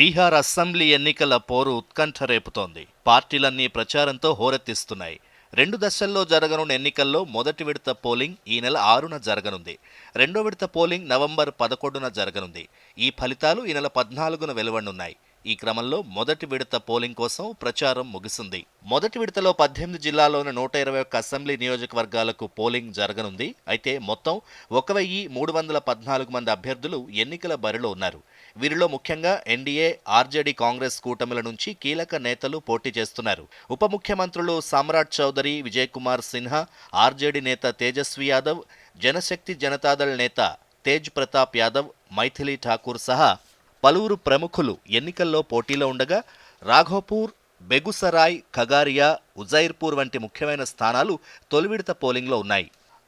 Bihar assembly ఎన్నికల పోరు ఉత్కంఠ రేపుతోంది. పార్టీలన్నీ ప్రచారంతో హోరెత్తిస్తున్నాయి. రెండు దశల్లో జరగనున్న ఎన్నికల్లో మొదటి విడత పోలింగ్ ఈ నెల ఆరున జరగనుంది. రెండో విడత పోలింగ్ నవంబర్ పదకొండున జరగనుంది. ఈ ఫలితాలు ఈ నెల పద్నాలుగున వెలువడనున్నాయి. ఈ క్రమంలో మొదటి విడత పోలింగ్ కోసం ప్రచారం ముగిసింది. మొదటి విడతలో పద్దెనిమిది జిల్లాలోని నూట ఇరవై ఒక్క అసెంబ్లీ నియోజకవర్గాలకు పోలింగ్ జరగనుంది. అయితే మొత్తం ఒక వెయ్యి మూడు వందల పద్నాలుగు మంది అభ్యర్థులు ఎన్నికల బరిలో ఉన్నారు. వీరిలో ముఖ్యంగా ఎన్డీఏ ఆర్జేడీ కాంగ్రెస్ కూటమిల నుంచి కీలక నేతలు పోటీ చేస్తున్నారు. ఉప ముఖ్యమంత్రులు సామ్రాట్ చౌదరి విజయ్ కుమార్ సిన్హా ఆర్జేడీ నేత తేజస్వి యాదవ్ జనశక్తి జనతాదళ్ నేత తేజ్ ప్రతాప్ యాదవ్ మైథిలి ఠాకూర్ సహా పలువురు ప్రముఖులు ఎన్నికల్లో పోటీలో ఉండగా రాఘోపూర్ బెగుసరాయ్ ఖగారియా ఉజైర్పూర్ వంటి ముఖ్యమైన స్థానాలు తొలివిడత పోలింగ్లో ఉన్నాయి.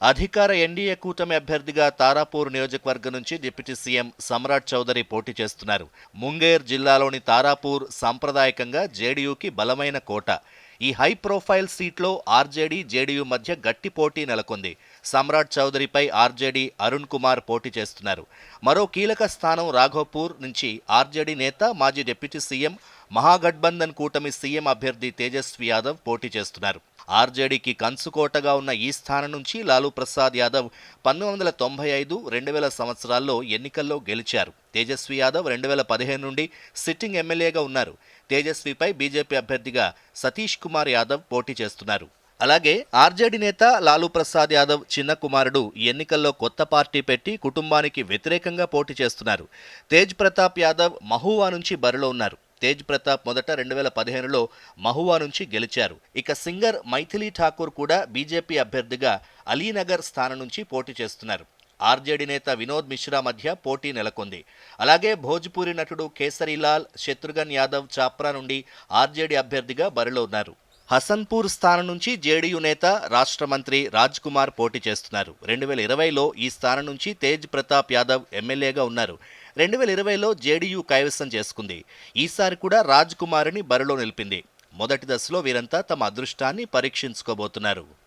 అధికార ఎన్డీఏ కూటమి అభ్యర్థిగా తారాపూర్ నియోజకవర్గం నుంచి డిప్యూటీ సీఎం సమ్రాట్ చౌదరి పోటీ చేస్తున్నారు. ముంగేర్ జిల్లాలోని తారాపూర్ సాంప్రదాయకంగా జేడీయూకి బలమైన కోట. ఈ హై ప్రొఫైల్ సీట్లో ఆర్జేడీ జేడీయూ మధ్య గట్టి పోటీ నెలకొంది. సమ్రాట్ చౌదరిపై ఆర్జేడీ అరుణ్ కుమార్ పోటీ చేస్తున్నారు. మరో కీలక స్థానం రాఘోపూర్ నుంచి ఆర్జేడీ నేత మాజీ డిప్యూటీ సీఎం మహాగఠబంధన్ కూటమి సీఎం అభ్యర్థి తేజస్వి యాదవ్ పోటీ చేస్తున్నారు. ఆర్జేడీకి కంచుకోటగా ఉన్న ఈ స్థానం నుంచి లాలూ ప్రసాద్ యాదవ్ పంతొమ్మిది వందల తొంభై ఐదు రెండు వేల సంవత్సరాల్లో ఎన్నికల్లో గెలిచారు. తేజస్వి యాదవ్ రెండు వేల పదిహేను నుండి సిట్టింగ్ ఎమ్మెల్యేగా ఉన్నారు. తేజస్విపై బీజేపీ అభ్యర్థిగా సతీష్ కుమార్ యాదవ్ పోటీ చేస్తున్నారు. అలాగే ఆర్జేడీ నేత లాలూ ప్రసాద్ యాదవ్ చిన్న కుమారుడు ఈ ఎన్నికల్లో కొత్త పార్టీ పెట్టి కుటుంబానికి వ్యతిరేకంగా పోటీ చేస్తున్నారు. తేజ్ ప్రతాప్ యాదవ్ మహువా నుంచి బరిలో ఉన్నారు. తేజ్ ప్రతాప్ మొదట రెండు వేల పదిహేనులో మహువా నుంచి గెలిచారు. ఇక సింగర్ మైథిలి ఠాకూర్ కూడా బీజేపీ అభ్యర్థిగా అలీనగర్ స్థానం నుంచి పోటీ చేస్తున్నారు. ఆర్జేడీ నేత వినోద్ మిశ్రా మధ్య పోటీ నెలకొంది. అలాగే భోజ్పూరి నటుడు కేసరీలాల్ శత్రుఘ్న్ యాదవ్ చాప్రా నుండి ఆర్జేడీ అభ్యర్థిగా బరిలో ఉన్నారు. హసన్పూర్ స్థానం నుంచి జేడీయూ నేత రాష్ట్ర మంత్రి రాజ్ కుమార్ పోటీ చేస్తున్నారు. రెండు వేల ఇరవైలో ఈ స్థానం నుంచి తేజ్ ప్రతాప్ యాదవ్ ఎమ్మెల్యేగా ఉన్నారు. రెండు వేల ఇరవైలో జేడీయూ కైవసం చేసుకుంది. ఈసారి కూడా రాజ్ కుమార్ని బరిలో నిలిపింది. మొదటి దశలో వీరంతా తమ అదృష్టాన్ని పరీక్షించుకోబోతున్నారు.